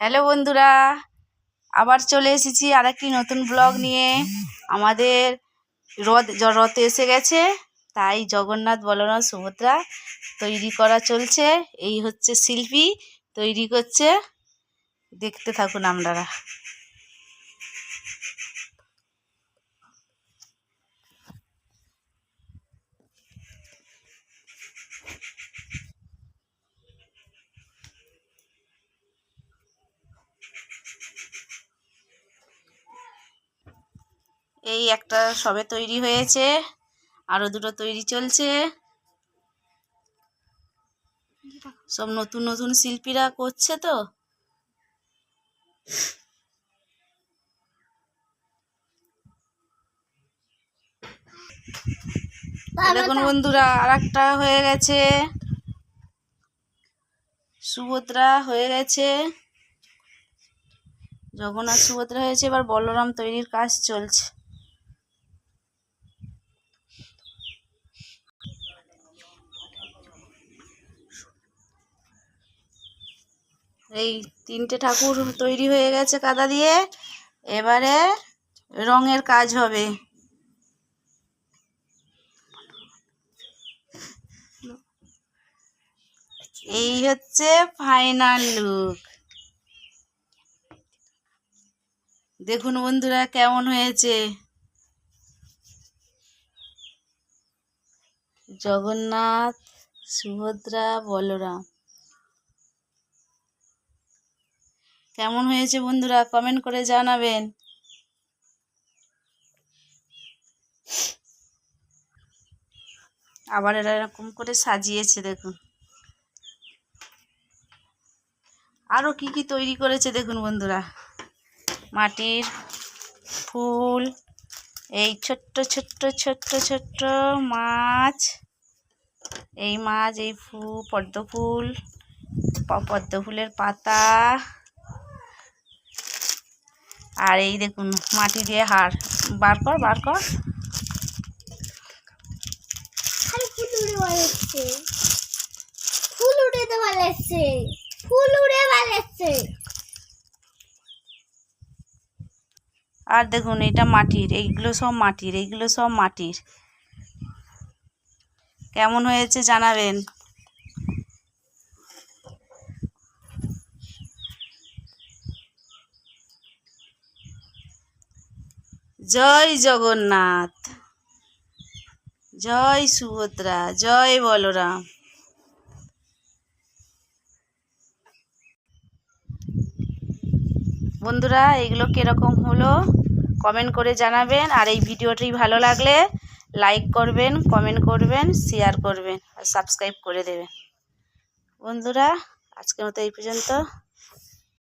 Hello বন্ধুরা, আবার চলে এসেছি আরেকটি নতুন ব্লগ নিয়ে। আমাদের রথ রথ এসে গেছে, তাই জগন্নাথ, বলরাম, সুভদ্রা তৈরি করা চলছে। এই হচ্ছে শিল্পী তৈরি করছে। দেখতে থাকুন আপনারা। এই একটা সবে তৈরি হয়েছে। আরও দুটো তৈরি চলছে। সব নতুন নতুন শিল্পীরা করছে তো। দেখুন বন্ধুরা আর একটা হয়ে গেছে। সুভদ্রা হয়ে গেছে। জগন্নাথ সুভদ্রা হয়েছে এবার বলরাম তৈরির কাজ চলছে। এই তিনটে ঠাকুর তৈরি হয়ে গেছে কাদা দিয়ে। এবারে রঙের কাজ হবে। এই হচ্ছে ফাইনাল লুক। দেখুন বন্ধুরা কেমন হয়েছে। জগন্নাথ, সুভদ্রা, বলরাম। কেমন হয়েছে বন্ধুরা কমেন্ট করে জানাবেন। আবার এরা এরকম করে সাজিয়েছে, দেখুন। আরও কি কি তৈরি করেছে, দেখুন বন্ধুরা। মাটির ফুল, এই ছোট্ট ছোট্ট ছোট্ট ছোট্ট মাছ, এই মাছ, এই ফুল, পদ্ম ফুল পদ্ম ফুলের পাতা আর এই দেখুন মাটি দিয়ে হাড়। বার কর বার কর। ফুল উড়ে ফুল উড়ে তো বেড়াচ্ছে ফুল উড়ে বেড়াচ্ছে আর দেখুন এটা মাটির এইগুলো সব মাটির এইগুলো সব মাটির। কেমন হয়েছে জানাবেন? জয় জগন্নাথ। জয় সুভদ্রা, জয় বলরাম। বন্ধুরা, এগুলো কীরকম হলো কমেন্ট করে জানাবেন, আর এই ভিডিওটি ভালো লাগলে লাইক করবেন, কমেন্ট করবেন, শেয়ার করবেন, আর সাবস্ক্রাইব করে দেবেন। বন্ধুরা, আজকের মতো এই পর্যন্ত।